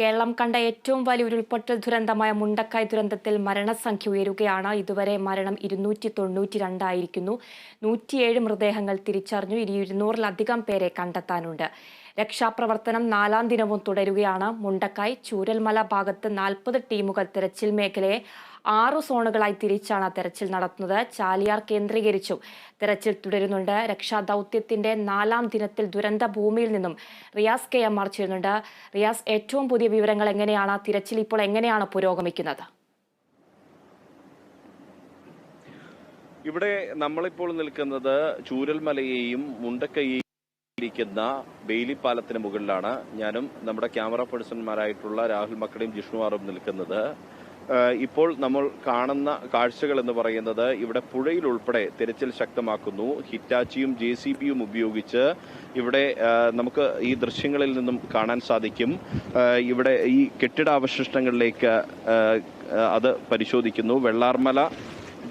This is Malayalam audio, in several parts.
കേരളം കണ്ട ഏറ്റവും വലിയ ഉരുൾപൊട്ടൽ ദുരന്തമായ മുണ്ടക്കായ് ദുരന്തത്തിൽ മരണസംഖ്യ ഉയരുകയാണ്. ഇതുവരെ മരണം ഇരുന്നൂറ്റി തൊണ്ണൂറ്റി രണ്ടായിരിക്കുന്നു നൂറ്റിയേഴ് മൃതദേഹങ്ങൾ തിരിച്ചറിഞ്ഞു. ഇനി ഇരുന്നൂറിലധികം പേരെ കണ്ടെത്താനുണ്ട്. രക്ഷാപ്രവർത്തനം നാലാം ദിനവും തുടരുകയാണ്. മുണ്ടക്കായ് ചൂരൽമല ഭാഗത്ത് നാൽപ്പത് ടീമുകൾ തിരച്ചിൽ മേഖലയെ ആറു സോണുകളായി തിരിച്ചാണ് തെരച്ചിൽ നടത്തുന്നത്. ചാലിയാർ കേന്ദ്രീകരിച്ചും. തെരച്ചിൽ തുടരുന്നുണ്ട്. രക്ഷാദൌത്യത്തിന്റെ നാലാം ദിനത്തിൽ ദുരന്ത ഭൂമിയിൽ നിന്നും റിയാസ് കെ എം ആർ ചെയ്യുന്നുണ്ട്. റിയാസ് ഏറ്റവും പുതിയ വിവരങ്ങൾ എങ്ങനെയാണ്? തിരച്ചിൽ ഇപ്പോൾ എങ്ങനെയാണ് പുരോഗമിക്കുന്നത്? ഇവിടെ നമ്മളിപ്പോൾ നിൽക്കുന്നത് ചൂരൽമലയെയും മുണ്ടക്കൈയെയും ഇരിക്കുന്ന ബെയിലിപ്പാലത്തിന് മുകളിലാണ്. ഞാനും നമ്മുടെ ക്യാമറ പേഴ്സൺമാരായിട്ടുള്ള രാഹുൽ മക്കളെയും ജിഷ്ണുവാറും നിൽക്കുന്നത്. ഇപ്പോൾ നമ്മൾ കാണുന്ന കാഴ്ചകൾ എന്ന് പറയുന്നത് ഇവിടെ പുഴയിൽ ഉൾപ്പെടെ തിരച്ചിൽ ശക്തമാക്കുന്നു. ഹിറ്റാച്ചിയും ജെ സി ബിയും ഉപയോഗിച്ച് ഇവിടെ നമുക്ക് ഈ ദൃശ്യങ്ങളിൽ നിന്നും കാണാൻ സാധിക്കും. ഇവിടെ ഈ കെട്ടിടാവശിഷ്ടങ്ങളിലേക്ക് അത് പരിശോധിക്കുന്നു. Vellarmala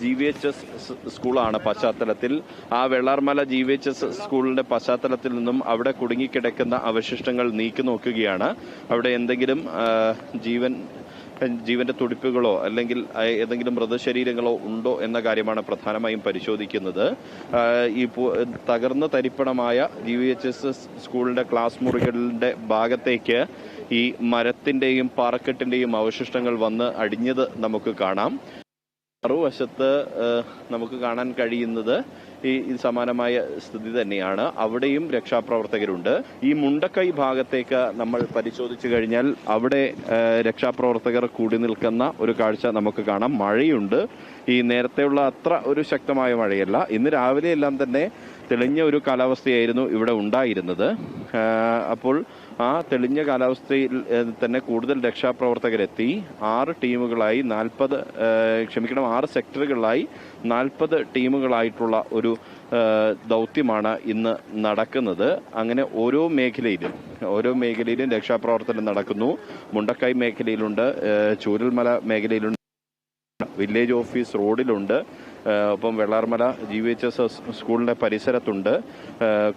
G V H S സ്കൂളാണ് പശ്ചാത്തലത്തിൽ. ആ Vellarmala G V H S സ്കൂളിന്റെ പശ്ചാത്തലത്തിൽ നിന്നും അവിടെ കുടുങ്ങിക്കിടക്കുന്ന അവശിഷ്ടങ്ങൾ നീക്കി നോക്കുകയാണ്. അവിടെ എന്തെങ്കിലും ജീവൻ ജീവന്റെ തുടിപ്പുകളോ അല്ലെങ്കിൽ ഏതെങ്കിലും മൃതശരീരങ്ങളോ ഉണ്ടോ എന്ന കാര്യമാണ് പ്രധാനമായും പരിശോധിക്കുന്നത്. ഈ തകർന്ന തരിപ്പണമായ G V H S S സ്കൂളിന്റെ ക്ലാസ് മുറികളുടെ ഭാഗത്തേക്ക് ഈ മരത്തിന്റെയും പാറക്കെട്ടിന്റെയും അവശിഷ്ടങ്ങൾ വന്ന് അടിഞ്ഞത് നമുക്ക് കാണാം. മറുവശത്ത് നമുക്ക് കാണാൻ കഴിയുന്നത് ഈ സമാനമായ സ്ഥിതി തന്നെയാണ്. അവിടെയും രക്ഷാപ്രവർത്തകരുണ്ട്. ഈ മുണ്ടക്കൈ ഭാഗത്തേക്ക് നമ്മൾ പരിശോധിച്ചു കഴിഞ്ഞാൽ അവിടെ രക്ഷാപ്രവർത്തകർ കൂടി നിൽക്കുന്ന ഒരു കാഴ്ച നമുക്ക് കാണാം. മഴയുണ്ട്. ഈ നേരത്തെയുള്ള അത്ര ഒരു ശക്തമായ മഴയല്ല. ഇന്ന് രാവിലെയെല്ലാം തന്നെ തെളിഞ്ഞ ഒരു കാലാവസ്ഥയായിരുന്നു ഇവിടെ ഉണ്ടായിരുന്നത്. അപ്പോൾ ആ തെളിഞ്ഞ കാലാവസ്ഥയിൽ തന്നെ കൂടുതൽ രക്ഷാപ്രവർത്തകരെത്തി. ആറ് ടീമുകളായി നാൽപ്പത് ക്ഷമിക്കണം ആറ് സെക്ടറുകളിലായി നാൽപ്പത് ടീമുകളായിട്ടുള്ള ഒരു ദൗത്യമാണ് ഇന്ന് നടക്കുന്നത്. അങ്ങനെ ഓരോ മേഖലയിലും ഓരോ മേഖലയിലും രക്ഷാപ്രവർത്തനം നടക്കുന്നു. മുണ്ടക്കായ് മേഖലയിലുണ്ട് ചൂരൽമല മേഖലയിലുണ്ട് വില്ലേജ് ഓഫീസ് റോഡിലുണ്ട്. ഒപ്പം Vellarmala G V H S സ്കൂളിന്റെ പരിസരത്തുണ്ട്.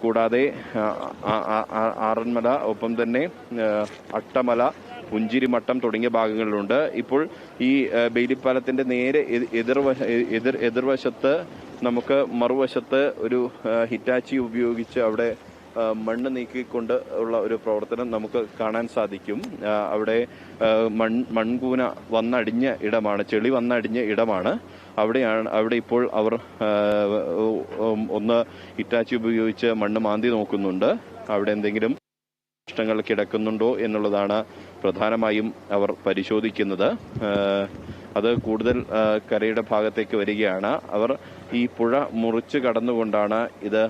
കൂടാതെ ആറന്മല ഒപ്പം തന്നെ അട്ടമല പുഞ്ചിരിമട്ടം തുടങ്ങിയ ഭാഗങ്ങളിലുണ്ട്. ഇപ്പോൾ ഈ ബെയിലിപ്പാലത്തിന്റെ നേരെ എതിർവശ എതിർ എതിർവശത്ത് നമുക്ക് മറുവശത്ത് ഒരു ഹിറ്റാച്ചി ഉപയോഗിച്ച് അവിടെ മണ്ണ് നീക്കിക്കൊണ്ട് ഉള്ള ഒരു പ്രവർത്തനം നമുക്ക് കാണാൻ സാധിക്കും. അവിടെ മൺ മൺകൂന വന്നടിഞ്ഞ ഇടമാണ് ചെളി വന്നടിഞ്ഞ ഇടമാണ്. അവിടെയാണ് അവിടെ ഇപ്പോൾ അവർ ഒന്ന് ഇറ്റാച്ചി ഉപയോഗിച്ച് മണ്ണ് മാന്തി നോക്കുന്നുണ്ട്. അവിടെ എന്തെങ്കിലും പ്രശ്നങ്ങൾ കിടക്കുന്നുണ്ടോ എന്നുള്ളതാണ് പ്രധാനമായും അവർ പരിശോധിക്കുന്നത്. അത് കൂടുതൽ കരയുടെ ഭാഗത്തേക്ക് വരികയാണ്. അവർ ഈ പുഴ മുറിച്ച് കടന്നുകൊണ്ടാണ് ഇത്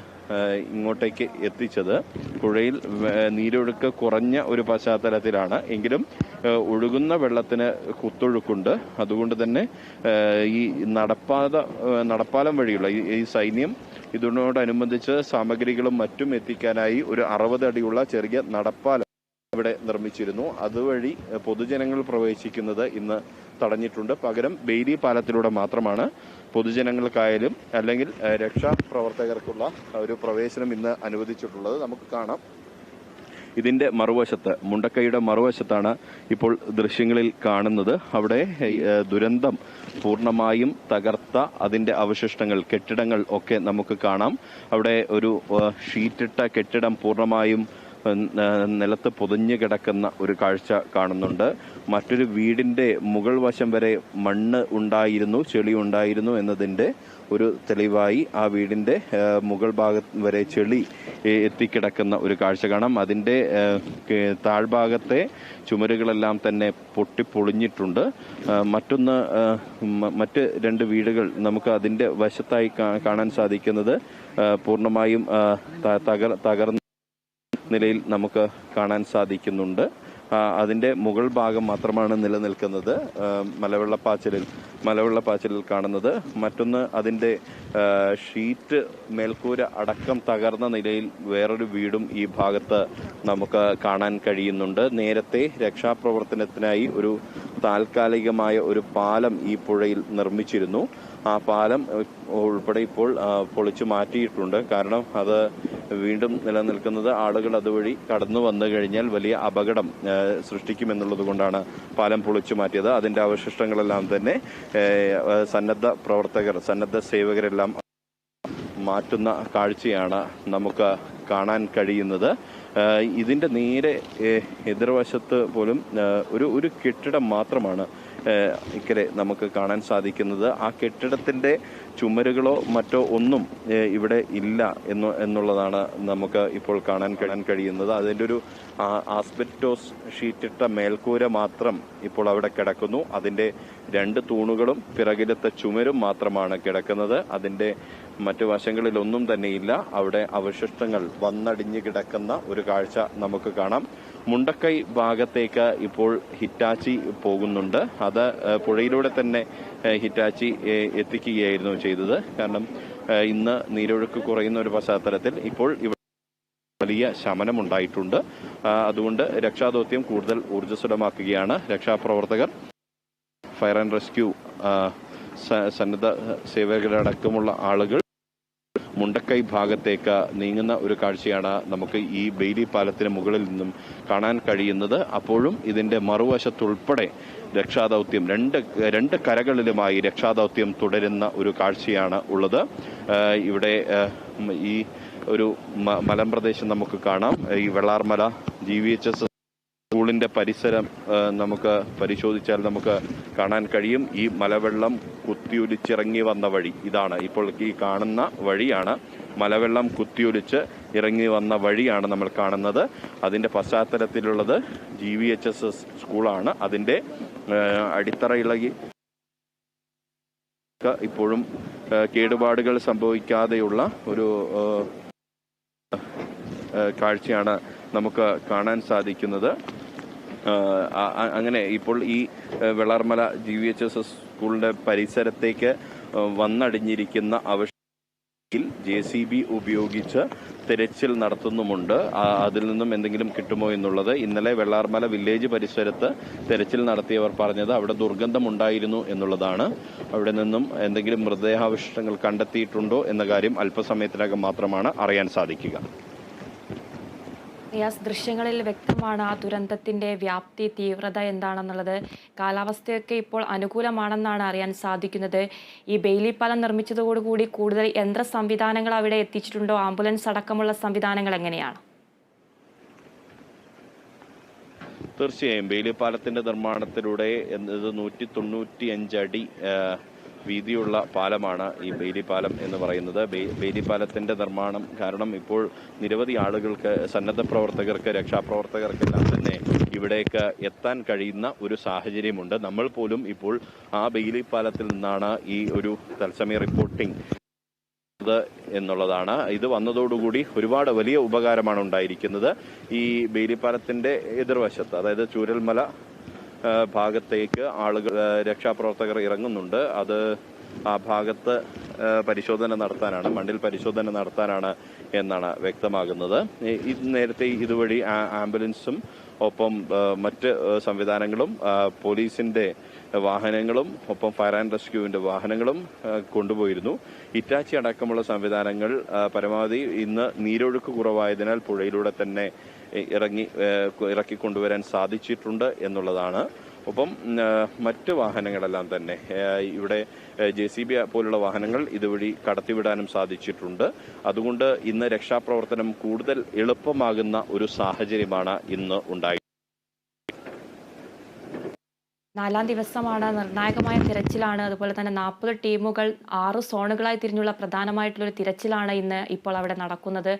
ഇങ്ങോട്ടേക്ക് എത്തിച്ചത്. പുഴയിൽ നീരൊഴുക്ക് കുറഞ്ഞ ഒരു പശ്ചാത്തലത്തിലാണ്. എങ്കിലും ഒഴുകുന്ന വെള്ളത്തിന് കുത്തൊഴുക്കുണ്ട്. അതുകൊണ്ട് തന്നെ ഈ നടപ്പാത നടപ്പാലം വഴിയുള്ള ഈ സൈന്യം ഇതിനോടനുബന്ധിച്ച് സാമഗ്രികളും മറ്റും എത്തിക്കാനായി ഒരു അറുപത് അടിയുള്ള ചെറിയ നടപ്പാലം ഇവിടെ നിർമ്മിച്ചിരുന്നു. അതുവഴി പൊതുജനങ്ങൾ പ്രവേശിക്കുന്നത് ഇന്ന് തടഞ്ഞിട്ടുണ്ട്. പകരം ബെയിലി പാലത്തിലൂടെ മാത്രമാണ് പൊതുജനങ്ങൾക്കായാലും അല്ലെങ്കിൽ രക്ഷാപ്രവർത്തകർക്കുള്ള ഒരു പ്രവേശനം ഇന്ന് അനുവദിച്ചിട്ടുള്ളത്. നമുക്ക് കാണാം. ഇതിന്റെ മറുവശത്ത് മുണ്ടക്കൈയുടെ മറുവശത്താണ് ഇപ്പോൾ ദൃശ്യങ്ങളിൽ കാണുന്നത്. അവിടെ ദുരന്തം പൂർണമായും തകർത്ത അതിന്റെ അവശിഷ്ടങ്ങൾ കെട്ടിടങ്ങൾ ഒക്കെ നമുക്ക് കാണാം. അവിടെ ഒരു ഷീറ്റിട്ട കെട്ടിടം പൂർണമായും നിലത്ത് പൊതിഞ്ഞു കിടക്കുന്ന ഒരു കാഴ്ച കാണുന്നുണ്ട്. മറ്റൊരു വീടിന്റെ മുകൾ വശം വരെ മണ്ണ് ഉണ്ടായിരുന്നു ചെളി ഉണ്ടായിരുന്നു എന്നതിന്റെ ഒരു തെളിവായി ആ വീടിന്റെ മുകൾ ഭാഗം വരെ ചെളി എത്തിക്കിടക്കുന്ന ഒരു കാഴ്ച കാണാം. അതിന്റെ താഴ്ഭാഗത്തെ ചുമരുകളെല്ലാം തന്നെ പൊട്ടിപ്പൊളിഞ്ഞിട്ടുണ്ട് പൊളിഞ്ഞിട്ടുണ്ട്. മറ്റൊന്ന് മറ്റ് രണ്ട് വീടുകൾ നമുക്ക് അതിന്റെ വശത്തായി കാണാൻ സാധിക്കുന്നത് പൂർണമായും തകർ തകർന്ന നിലയിൽ നമുക്ക് കാണാൻ സാധിക്കുന്നുണ്ട്. അതിന്റെ മുകൾ ഭാഗം മാത്രമാണ് നിലനിൽക്കുന്നത്. മലവെള്ളപ്പാച്ചിലിൽ മലവെള്ളപ്പാച്ചിലിൽ കാണുന്നത്. മറ്റൊന്ന് അതിന്റെ ഷീറ്റ് മേൽക്കൂര അടക്കം തകർന്ന നിലയിൽ വേറൊരു വീടും ഈ ഭാഗത്ത് നമുക്ക് കാണാൻ കഴിയുന്നുണ്ട്. നേരത്തെ രക്ഷാപ്രവർത്തനത്തിനായി ഒരു താൽക്കാലികമായ ഒരു പാലം ഈ പുഴയിൽ നിർമ്മിച്ചിരുന്നു. ആ പാലം ഉൾപ്പെടെ ഇപ്പോൾ പൊളിച്ചു മാറ്റിയിട്ടുണ്ട്. കാരണം അത് വീണ്ടും നിലനിൽക്കുന്നത് ആളുകൾ അതുവഴി കടന്നു വന്നു കഴിഞ്ഞാൽ വലിയ അപകടം സൃഷ്ടിക്കുമെന്നുള്ളത് കൊണ്ടാണ് പാലം പൊളിച്ചു മാറ്റിയത്. അതിന്റെ അവശിഷ്ടങ്ങളെല്ലാം തന്നെ സന്നദ്ധ പ്രവർത്തകർ സന്നദ്ധ സേവകരെല്ലാം മാറ്റുന്ന കാഴ്ചയാണ് നമുക്ക് കാണാൻ കഴിയുന്നത്. ഇതിന്റെ നേരെ എതിർവശത്ത് പോലും ഒരു ഒരു കെട്ടിടം മാത്രമാണ് ഇക്കരെ നമുക്ക് കാണാൻ സാധിക്കുന്നത്. ആ കെട്ടിടത്തിന്റെ ചുമരുകളോ മറ്റോ ഒന്നും ഇവിടെ ഇല്ല എന്ന് എന്നുള്ളതാണ് നമുക്ക് ഇപ്പോൾ കാണാൻ കാണാൻ കഴിയുന്നത്. അതിന്റെ ഒരു ആസ്പെറ്റോസ് ഷീറ്റിട്ട മേൽക്കൂര മാത്രം ഇപ്പോൾ അവിടെ കിടക്കുന്നു. അതിന്റെ രണ്ട് തൂണുകളും പിറകിലത്തെ ചുമരും മാത്രമാണ് കിടക്കുന്നത്. അതിന്റെ മറ്റു വശങ്ങളിലൊന്നും തന്നെയില്ല. അവിടെ അവശിഷ്ടങ്ങൾ വന്നടിഞ്ഞു കിടക്കുന്ന ഒരു കാഴ്ച നമുക്ക് കാണാം. മുണ്ടക്കൈ ഭാഗത്തേക്ക് ഇപ്പോൾ ഹിറ്റാച്ചി പോകുന്നുണ്ട്. അത് പുഴയിലൂടെ തന്നെ ഹിറ്റാച്ചി എത്തിക്കുകയായിരുന്നു ചെയ്തത്. കാരണം ഇന്ന് നീരൊഴുക്ക് കുറയുന്ന ഒരു പശ്ചാത്തലത്തിൽ ഇപ്പോൾ ഇവിടെ വലിയ ശമനമുണ്ടായിട്ടുണ്ട്. അതുകൊണ്ട് രക്ഷാദൗത്യം കൂടുതൽ ഊർജസ്വലമാക്കുകയാണ്. രക്ഷാപ്രവർത്തകർ ഫയർ ആൻഡ് റെസ്ക്യൂ സന്നദ്ധ സേവകരടക്കമുള്ള ആളുകൾ മുണ്ടക്കൈ ഭാഗത്തേക്ക് നീങ്ങുന്ന ഒരു കാഴ്ചയാണ് നമുക്ക് ഈ ബെയിലി പാലത്തിന് മുകളിൽ നിന്നും കാണാൻ കഴിയുന്നത്. അപ്പോഴും ഇതിന്റെ മറുവശത്തുൾപ്പെടെ രക്ഷാദൗത്യം രണ്ട് രണ്ട് കരകളിലുമായി രക്ഷാദൗത്യം തുടരുന്ന ഒരു കാഴ്ചയാണ് ഉള്ളത്. ഇവിടെ ഈ ഒരു മലമ്പ്രദേശം നമുക്ക് കാണാം. ഈ Vellarmala G V H S സ്കൂളിന്റെ പരിസരം നമുക്ക് പരിശോധിച്ചാൽ നമുക്ക് കാണാൻ കഴിയും. ഈ മലവെള്ളം കുത്തിയൊലിച്ചിറങ്ങി വന്ന വഴി ഇതാണ്. ഇപ്പോൾ ഈ കാണുന്ന വഴിയാണ് മലവെള്ളം കുത്തിയൊലിച്ച് ഇറങ്ങി വന്ന വഴിയാണ് നമ്മൾ കാണുന്നത്. അതിന്റെ പശ്ചാത്തലത്തിലുള്ളത് G V H S S സ്കൂളാണ്. അതിന്റെ അടിത്തറ ഇളകി ഇപ്പോഴും കേടുപാടുകൾ സംഭവിക്കാതെയുള്ള ഒരു കാഴ്ചയാണ് നമുക്ക് കാണാൻ സാധിക്കുന്നത്. അങ്ങനെ ഇപ്പോൾ ഈ Vellarmala G V H S S സ്കൂളിന്റെ പരിസരത്തേക്ക് വന്നടിഞ്ഞിരിക്കുന്ന അവശ്യത്തിൽ ജെ സി ബി ഉപയോഗിച്ച് തിരച്ചിൽ നടത്തുന്നുമുണ്ട്. അതിൽ നിന്നും എന്തെങ്കിലും കിട്ടുമോ എന്നുള്ളത് ഇന്നലെ വെള്ളാർമല വില്ലേജ് പരിസരത്ത് തിരച്ചിൽ നടത്തിയവർ പറഞ്ഞത് അവിടെ ദുർഗന്ധമുണ്ടായിരുന്നു എന്നുള്ളതാണ്. അവിടെ നിന്നും എന്തെങ്കിലും മൃതദേഹാവശിഷ്ടങ്ങൾ കണ്ടെത്തിയിട്ടുണ്ടോ എന്ന കാര്യം അല്പസമയത്തിനകം മാത്രമാണ് അറിയാൻ സാധിക്കുക. റിയാസ് ദൃശ്യങ്ങളിൽ വ്യക്തമാണ് ആ ദുരന്തത്തിന്റെ വ്യാപ്തി തീവ്രത എന്താണെന്നുള്ളത്. കാലാവസ്ഥയൊക്കെ ഇപ്പോൾ അനുകൂലമാണെന്നാണ് അറിയാൻ സാധിക്കുന്നത്. ഈ ബെയിലി പാലം നിർമ്മിച്ചതോടുകൂടി കൂടുതൽ യന്ത്ര സംവിധാനങ്ങൾ അവിടെ എത്തിച്ചിട്ടുണ്ടോ? ആംബുലൻസ് അടക്കമുള്ള സംവിധാനങ്ങൾ എങ്ങനെയാണ്? തീർച്ചയായും ബെയിലി പാലത്തിന്റെ നിർമ്മാണത്തിലൂടെ നൂറ്റി തൊണ്ണൂറ്റി അഞ്ചടി വീതിയുള്ള പാലമാണ് ഈ ബെയിലി പാലം എന്ന് പറയുന്നത്. ബെയ്ലി പാലത്തിന്റെ നിർമ്മാണം കാരണം ഇപ്പോൾ നിരവധി ആളുകൾക്ക് സന്നദ്ധ പ്രവർത്തകർക്ക് രക്ഷാപ്രവർത്തകർക്കെല്ലാം തന്നെ ഇവിടേക്ക് എത്താൻ കഴിയുന്ന ഒരു സാഹചര്യമുണ്ട്. നമ്മൾ പോലും ഇപ്പോൾ ആ ബെയിലി പാലത്തിൽ നിന്നാണ് ഈ ഒരു തത്സമയ റിപ്പോർട്ടിംഗ് എന്നുള്ളതാണ്. ഇത് വന്നതോടുകൂടി ഒരുപാട് വലിയ ഉപകാരമാണ് ഉണ്ടായിരിക്കുന്നത്. ഈ ബേലിപ്പാലത്തിന്റെ എതിർവശത്ത് അതായത് ചൂരൽമല ഭാഗത്തേക്ക് ആളുകൾ രക്ഷാപ്രവർത്തകർ ഇറങ്ങുന്നുണ്ട്. അത് ആ ഭാഗത്ത് പരിശോധന നടത്താനാണ് മണ്ണിൽ പരിശോധന നടത്താനാണ് എന്നാണ് വ്യക്തമാകുന്നത്. നേരത്തെ ഇതുവഴി ആംബുലൻസും ഒപ്പം മറ്റ് സംവിധാനങ്ങളും പോലീസിന്റെ വാഹനങ്ങളും ഒപ്പം ഫയർ ആൻഡ് റെസ്ക്യൂവിന്റെ വാഹനങ്ങളും കൊണ്ടുപോയിരുന്നു. ഇറ്റാച്ചി അടക്കമുള്ള സംവിധാനങ്ങൾ പരമാവധി ഇന്ന് നീരൊഴുക്ക് കുറവായതിനാൽ പുഴയിലൂടെ തന്നെ ഇറങ്ങി ഇറക്കിക്കൊണ്ടുവരാൻ ഇറക്കി കൊണ്ടുവരാൻ സാധിച്ചിട്ടുണ്ട് എന്നുള്ളതാണ്. ഒപ്പം മറ്റ് വാഹനങ്ങളെല്ലാം തന്നെ ഇവിടെ ജെ സി ബി പോലുള്ള വാഹനങ്ങൾ ഇതുവഴി കടത്തിവിടാനും സാധിച്ചിട്ടുണ്ട്. അതുകൊണ്ട് ഇന്ന് രക്ഷാപ്രവർത്തനം കൂടുതൽ എളുപ്പമാകുന്ന ഒരു സാഹചര്യമാണ് ഇന്ന് ഉണ്ടായി നാലാം ദിവസമാണ് നിർണായകമായ തിരച്ചിലാണ്. അതുപോലെ തന്നെ നാൽപ്പത് ടീമുകൾ ആറ് സോണുകളായി തിരിഞ്ഞുള്ള പ്രധാനമായിട്ടുള്ളൊരു തിരച്ചിലാണ് ഇന്ന് ഇപ്പോൾ അവിടെ നടക്കുന്നത്.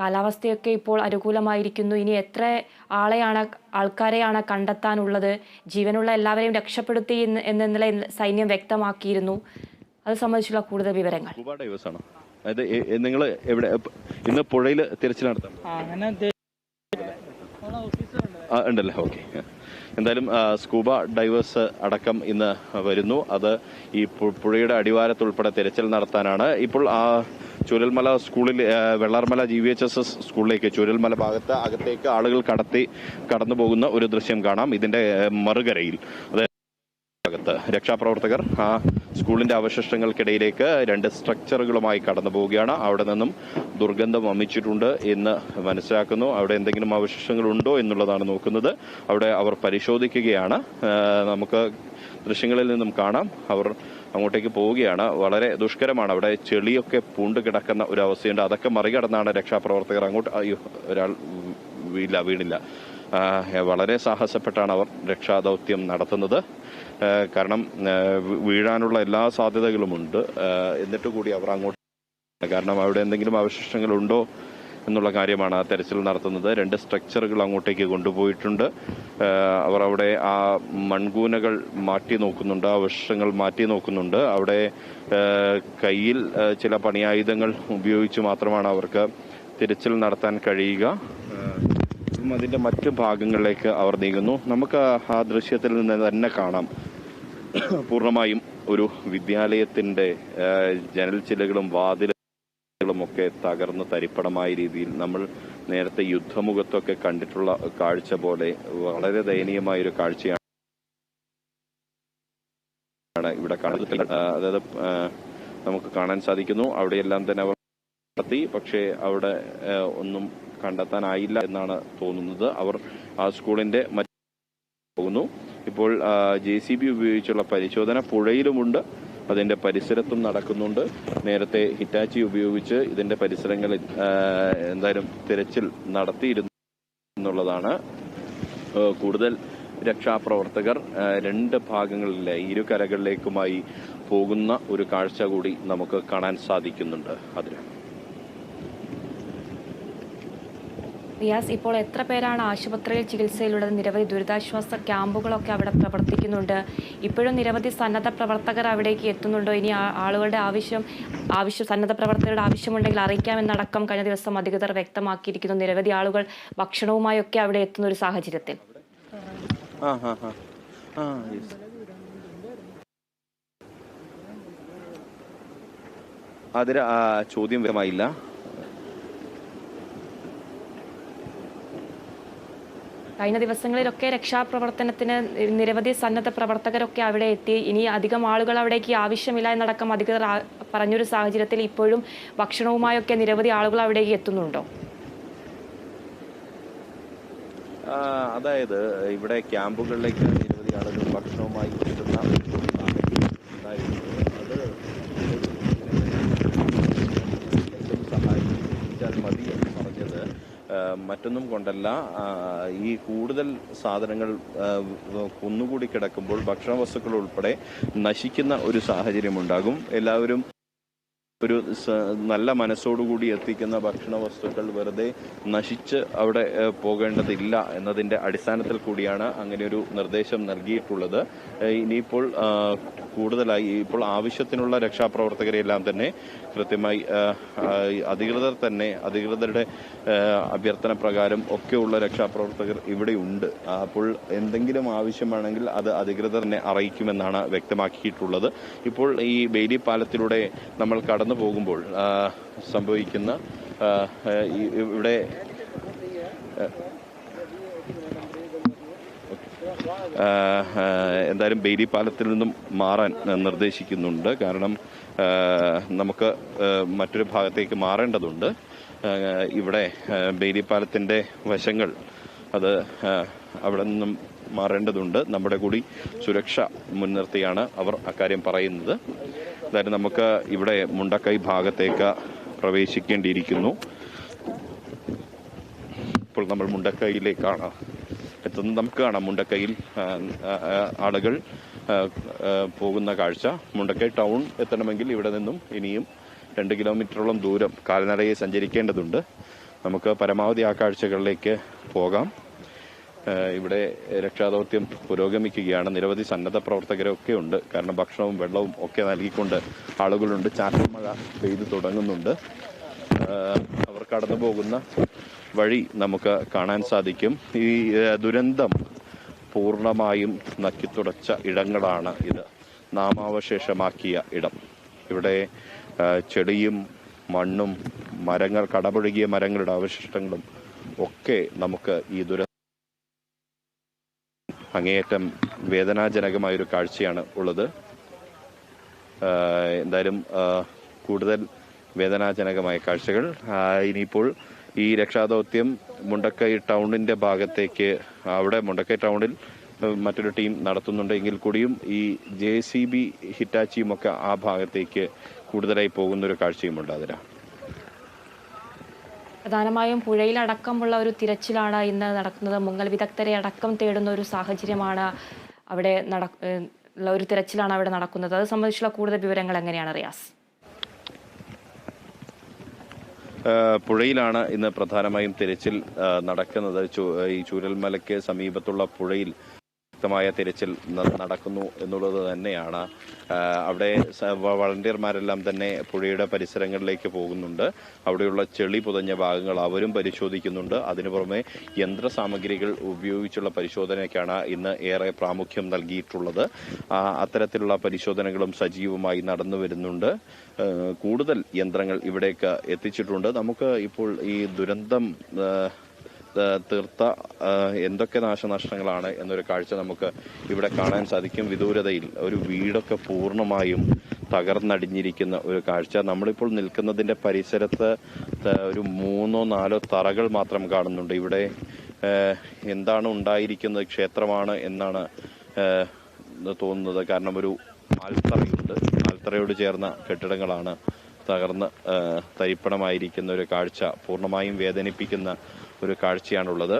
കാലാവസ്ഥയൊക്കെ ഇപ്പോൾ അനുകൂലമായിരിക്കുന്നു. ഇനി എത്ര ആളെയാണ് ആൾക്കാരെയാണ് കണ്ടെത്താനുള്ളത്? ജീവനുള്ള എല്ലാവരെയും രക്ഷപ്പെടുത്തി എന്ന് സൈന്യം വ്യക്തമാക്കിയിരുന്നു. അത് സംബന്ധിച്ചുള്ള കൂടുതൽ വിവരങ്ങൾ. അതായത് നിങ്ങൾ എവിടെ ഇന്ന് പുഴയിൽ തിരച്ചിൽ ആ, ഉണ്ടല്ലേ? ഓക്കെ. എന്തായാലും സ്കൂബ ഡൈവേഴ്സ് അടക്കം ഇന്ന് വരുന്നു. അത് ഈ പുഴയുടെ അടിവാരത്തുൾപ്പെടെ തിരച്ചിൽ നടത്താനാണ്. ഇപ്പോൾ ആ ചുരൽമല സ്കൂളിൽ Vellarmala G V H S S സ്കൂളിലേക്ക് ചുരൽമല ഭാഗത്ത് അകത്തേക്ക് ആളുകൾ കടത്തി കടന്നു പോകുന്ന ഒരു ദൃശ്യം കാണാം. ഇതിന്റെ മറുകരയിൽ. അതായത് ഭാഗത്ത്. രക്ഷാപ്രവർത്തകർ ആ സ്കൂളിന്റെ അവശിഷ്ടങ്ങൾക്കിടയിലേക്ക് രണ്ട് സ്ട്രക്ചറുകളുമായി കടന്നു പോവുകയാണ്. അവിടെ നിന്നും ദുർഗന്ധം വമിച്ചിട്ടുണ്ട് എന്ന് മനസ്സിലാക്കുന്നു. അവിടെ എന്തെങ്കിലും അവശിഷ്ടങ്ങൾ ഉണ്ടോ എന്നുള്ളതാണ് നോക്കുന്നത്. അവിടെ അവർ പരിശോധിക്കുകയാണ്. നമുക്ക് ദൃശ്യങ്ങളിൽ നിന്നും കാണാം. അവർ അങ്ങോട്ടേക്ക് പോവുകയാണ്. വളരെ ദുഷ്കരമാണ്. അവിടെ ചെളിയൊക്കെ പൂണ്ട് കിടക്കുന്ന ഒരു അവസ്ഥയുണ്ട്. അതൊക്കെ മറികടന്നാണ് രക്ഷാപ്രവർത്തകർ അങ്ങോട്ട് അയ്യോ ഒരാൾ വീഴില്ല വീണില്ല. വളരെ സാഹസപ്പെട്ടാണ് അവർ രക്ഷാദൗത്യം നടത്തുന്നത്. കാരണം വീഴാനുള്ള എല്ലാ സാധ്യതകളുമുണ്ട്. എന്നിട്ട് കൂടി അവർ അങ്ങോട്ട് കാരണം അവിടെ എന്തെങ്കിലും അവശിഷ്ടങ്ങൾ ഉണ്ടോ എന്നുള്ള കാര്യമാണ് ആ തെരച്ചിൽ നടത്തുന്നത്. രണ്ട് സ്ട്രക്ചറുകൾ അങ്ങോട്ടേക്ക് കൊണ്ടുപോയിട്ടുണ്ട്. അവർ അവിടെ ആ മൺകൂനകൾ മാറ്റി നോക്കുന്നുണ്ട് അവശിഷ്ടങ്ങൾ മാറ്റി നോക്കുന്നുണ്ട്. അവിടെ കയ്യിൽ ചില പണിയായുധങ്ങൾ ഉപയോഗിച്ച് മാത്രമാണ് അവർക്ക് തിരച്ചിൽ നടത്താൻ കഴിയുക. അതിന്റെ മറ്റു ഭാഗങ്ങളിലേക്ക് അവർ നീങ്ങുന്നു. നമുക്ക് ആ ദൃശ്യത്തിൽ നിന്ന് തന്നെ കാണാം. പൂർണമായും ഒരു വിദ്യാലയത്തിന്റെ ആ, ജനൽ ചിലകളും വാതിലുകളും ഒക്കെ തകർന്ന് തരിപ്പണമായ രീതിയിൽ നമ്മൾ നേരത്തെ യുദ്ധമുഖത്തൊക്കെ കണ്ടിട്ടുള്ള കാഴ്ച പോലെ വളരെ ദയനീയമായ ഒരു കാഴ്ചയാണ് ഇവിടെ കാണുന്നത്. അതായത് നമുക്ക് കാണാൻ സാധിക്കുന്നു. അവിടെയെല്ലാം തന്നെ അവർ നടത്തി. പക്ഷേ അവിടെ ഒന്നും കണ്ടെത്താനായില്ല എന്നാണ് തോന്നുന്നത്. അവർ ആ സ്കൂളിന്റെ പോകുന്നു. ഇപ്പോൾ ജെ സി ബി ഉപയോഗിച്ചുള്ള പരിശോധന പുഴയിലുമുണ്ട്. അതിന്റെ പരിസരത്തും നടക്കുന്നുണ്ട്. നേരത്തെ ഹിറ്റാച്ചി ഉപയോഗിച്ച് ഇതിന്റെ പരിസരങ്ങളിൽ എന്തായാലും തിരച്ചിൽ നടത്തിയിരുന്നു എന്നുള്ളതാണ്. കൂടുതൽ രക്ഷാപ്രവർത്തകർ രണ്ട് ഭാഗങ്ങളിലെ ഇരു കരകളിലേക്കുമായി പോകുന്ന ഒരു കാഴ്ച കൂടി നമുക്ക് കാണാൻ സാധിക്കുന്നുണ്ട്. അതിന് റിയാസ് ഇപ്പോൾ എത്ര പേരാണ് ആശുപത്രിയിൽ ചികിത്സയിലുള്ളത്? നിരവധി ദുരിതാശ്വാസ ക്യാമ്പുകളൊക്കെ അവിടെ പ്രവർത്തിക്കുന്നുണ്ട്. ഇപ്പോഴും നിരവധി സന്നദ്ധ പ്രവർത്തകർ അവിടേക്ക് എത്തുന്നുണ്ടോ? ഇനി ആളുകളുടെ ആവശ്യം ആവശ്യം സന്നദ്ധ പ്രവർത്തകരുടെ ആവശ്യമുണ്ടെങ്കിൽ അറിയിക്കാമെന്നടക്കം കഴിഞ്ഞ ദിവസം അധികൃതർ വ്യക്തമാക്കിയിരിക്കുന്നു. നിരവധി ആളുകൾ ഭക്ഷണവുമായൊക്കെ അവിടെ എത്തുന്ന ഒരു സാഹചര്യത്തിൽ. അതിന് ചോദ്യം വ്യക്തമായില്ല. കഴിഞ്ഞ ദിവസങ്ങളിലൊക്കെ രക്ഷാപ്രവർത്തനത്തിന് നിരവധി സന്നദ്ധ പ്രവർത്തകരൊക്കെ അവിടെ എത്തി. ഇനി അധികം ആളുകൾ അവിടേക്ക് ആവശ്യമില്ല എന്നടക്കം അധികൃതർ പറഞ്ഞൊരു സാഹചര്യത്തിൽ ഇപ്പോഴും ഭക്ഷണവുമായൊക്കെ നിരവധി ആളുകൾ അവിടേക്ക് എത്തുന്നുണ്ടോ? അതായത് ഇവിടെ ക്യാമ്പുകളിലേക്ക് നിരവധി ആളുകൾ ഭക്ഷണവുമായി എത്തുന്ന ഒരു സാഹചര്യം ഉണ്ടായിരുന്നു. അത് ഏറ്റവും സഹായിച്ചാൽ മതി എന്ന് പറഞ്ഞത് ആ, മറ്റൊന്നും കൊണ്ടല്ല ഈ കൂടുതൽ സാധനങ്ങൾ കുന്നുകൂടി കിടക്കുമ്പോൾ ഭക്ഷണ വസ്തുക്കൾ ഉൾപ്പെടെ നശിക്കുന്ന ഒരു സാഹചര്യം ഉണ്ടാകും എല്ലാവരും ഒരു നല്ല മനസ്സോടുകൂടി എത്തിക്കുന്ന ഭക്ഷണ വസ്തുക്കൾ വെറുതെ നശിച്ച് അവിടെ പോകേണ്ടതില്ല എന്നതിന്റെ അടിസ്ഥാനത്തിൽ കൂടിയാണ് അങ്ങനെ ഒരു നിർദ്ദേശം നൽകിയിട്ടുള്ളത്. ഇനിയിപ്പോൾ കൂടുതലായി ഇപ്പോൾ ആവശ്യത്തിനുള്ള രക്ഷാപ്രവർത്തകരെ എല്ലാം തന്നെ കൃത്യമായി അധികൃതർ തന്നെ അധികൃതരുടെ അഭ്യർത്ഥന പ്രകാരം ഒക്കെയുള്ള രക്ഷാപ്രവർത്തകർ ഇവിടെയുണ്ട്. അപ്പോൾ എന്തെങ്കിലും ആവശ്യമാണെങ്കിൽ അത് അധികൃതർ തന്നെ അറിയിക്കുമെന്നാണ് വ്യക്തമാക്കിയിട്ടുള്ളത്. ഇപ്പോൾ ഈ ബേലി പാലത്തിലൂടെ നമ്മൾ കടന്നു പോകുമ്പോൾ സംഭവിക്കുന്ന ഇവിടെ എന്തായാലും ബെയിലി പാലത്തിൽ നിന്നും മാറാൻ നിർദ്ദേശിക്കുന്നുണ്ട്. കാരണം നമുക്ക് മറ്റൊരു ഭാഗത്തേക്ക് മാറേണ്ടതുണ്ട്. ഇവിടെ ബെയിലി പാലത്തിന്റെ വശങ്ങൾ അത് അവിടെ നിന്നും മാറേണ്ടതുണ്ട്. നമ്മുടെ കൂടി സുരക്ഷ മുൻനിർത്തിയാണ് അവർ അക്കാര്യം പറയുന്നത്. എന്തായാലും നമുക്ക് ഇവിടെ മുണ്ടക്കൈ ഭാഗത്തേക്ക് പ്രവേശിക്കേണ്ടിയിരിക്കുന്നു. ഇപ്പോൾ നമ്മൾ മുണ്ടക്കൈയിലേക്കാണ് എത്തുന്നത്. നമുക്ക് കാണാം മുണ്ടക്കൈയിൽ ആളുകൾ പോകുന്ന കാഴ്ച. മുണ്ടക്കൈ ടൗൺ എത്തണമെങ്കിൽ ഇവിടെ നിന്നും ഇനിയും രണ്ട് കിലോമീറ്ററോളം ദൂരം കാൽനടയെ സഞ്ചരിക്കേണ്ടതുണ്ട്. നമുക്ക് പരമാവധി ആ കാഴ്ചകളിലേക്ക് പോകാം. ഇവിടെ രക്ഷാദൗത്യം പുരോഗമിക്കുകയാണ്. നിരവധി സന്നദ്ധ പ്രവർത്തകരൊക്കെ ഉണ്ട്. കാരണം ഭക്ഷണവും വെള്ളവും ഒക്കെ നൽകിക്കൊണ്ട് ആളുകളുണ്ട്. ചാറ്റൽ മഴ പെയ്തു തുടങ്ങുന്നുണ്ട്. അവർ കടന്നു പോകുന്ന വഴി നമുക്ക് കാണാൻ സാധിക്കും. ഈ ദുരന്തം പൂർണമായും നക്കിത്തുടച്ച ഇടങ്ങളാണ് ഇത്. നാമാവശേഷമാക്കിയ ഇടം. ഇവിടെ ചെടിയും മണ്ണും മരങ്ങൾ കടപുഴകിയ മരങ്ങളുടെ അവശിഷ്ടങ്ങളും ഒക്കെ നമുക്ക് ഈ ദുര അങ്ങേയറ്റം വേദനാജനകമായ ഒരു കാഴ്ചയാണ് ഉള്ളത്. എന്തായാലും കൂടുതൽ വേദനാജനകമായ കാഴ്ചകൾ. ഇനിയിപ്പോൾ ഈ രക്ഷാദൗത്യം മുണ്ടക്കൈ ടൗണിന്റെ ഭാഗത്തേക്ക് അവിടെ മുണ്ടക്കൈ ടൗണിൽ മറ്റൊരു ടീം നടത്തുന്നുണ്ട്. എങ്കിൽ കൂടിയും ഈ ജെ സി ബി ഹിറ്റാച്ചിയും ഒക്കെ ആ ഭാഗത്തേക്ക് കൂടുതലായി പോകുന്നൊരു കാഴ്ചയുമുണ്ട് അതിനാ. പ്രധാനമായും പുഴയിലടക്കമുള്ള ഒരു തിരച്ചിലാണ് ഇന്ന് നടക്കുന്നത്. മുങ്ങൽ വിദഗ്ധരെ അടക്കം തേടുന്ന ഒരു സാഹചര്യമാണ് അവിടെ നട ഉള്ള ഒരു തിരച്ചിലാണ് അവിടെ നടക്കുന്നത്. അത് സംബന്ധിച്ചുള്ള കൂടുതൽ വിവരങ്ങൾ എങ്ങനെയാണ് റിയാസ്? പുഴയിലാണ് ഇന്ന് പ്രധാനമായും തിരച്ചിൽ നടക്കുന്നത്. ഈ ചൂരൽമലയ്ക്ക് സമീപത്തുള്ള പുഴയിൽ ശക്തമായ തിരച്ചിൽ നടക്കുന്നു എന്നുള്ളത് തന്നെയാണ്. അവിടെ വളണ്ടിയർമാരെല്ലാം തന്നെ പുഴയുടെ പരിസരങ്ങളിലേക്ക് പോകുന്നുണ്ട്. അവിടെയുള്ള ചെളി പുതഞ്ഞ ഭാഗങ്ങൾ അവരും പരിശോധിക്കുന്നുണ്ട്. അതിനു പുറമെ യന്ത്ര സാമഗ്രികൾ ഉപയോഗിച്ചുള്ള പരിശോധനയ്ക്കാണ് ഇന്ന് ഏറെ പ്രാമുഖ്യം നൽകിയിട്ടുള്ളത്. അത്തരത്തിലുള്ള പരിശോധനകളും സജീവമായി നടന്നു വരുന്നുണ്ട്. കൂടുതൽ യന്ത്രങ്ങൾ ഇവിടേക്ക് എത്തിച്ചിട്ടുണ്ട്. നമുക്ക് ഇപ്പോൾ ഈ ദുരന്തം തീർത്ത എന്തൊക്കെ നാശനഷ്ടങ്ങളാണ് എന്നൊരു കാഴ്ച നമുക്ക് ഇവിടെ കാണാൻ സാധിക്കും. വിദൂരതയിൽ ഒരു വീടൊക്കെ പൂർണമായും തകർന്നടിഞ്ഞിരിക്കുന്ന ഒരു കാഴ്ച. നമ്മളിപ്പോൾ നിൽക്കുന്നതിന്റെ പരിസരത്ത് ഒരു മൂന്നോ നാലോ തറകൾ മാത്രം കാണുന്നുണ്ട്. ഇവിടെ എന്താണ് ഉണ്ടായിരിക്കുന്നത് ക്ഷേത്രമാണ് എന്നാണ് തോന്നുന്നത്. കാരണം ഒരു ആൽത്തറയുണ്ട്. ആൽത്തറയോട് ചേർന്ന കെട്ടിടങ്ങളാണ് തകർന്ന് തരിപ്പണമായിരിക്കുന്ന ഒരു കാഴ്ച. പൂർണമായും വേദനിപ്പിക്കുന്ന ഒരു കാഴ്ചയാണുള്ളത്.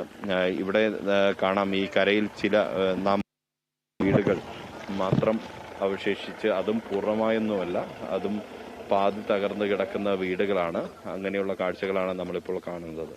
ഇവിടെ കാണാം ഈ കരയിൽ ചില നാം വീടുകൾ മാത്രം അവശേഷിച്ച് അതും പൂർണമായൊന്നുമല്ല. അതും പാതി തകർന്നു കിടക്കുന്ന വീടുകളാണ്. അങ്ങനെയുള്ള കാഴ്ചകളാണ് നമ്മളിപ്പോൾ കാണുന്നത്.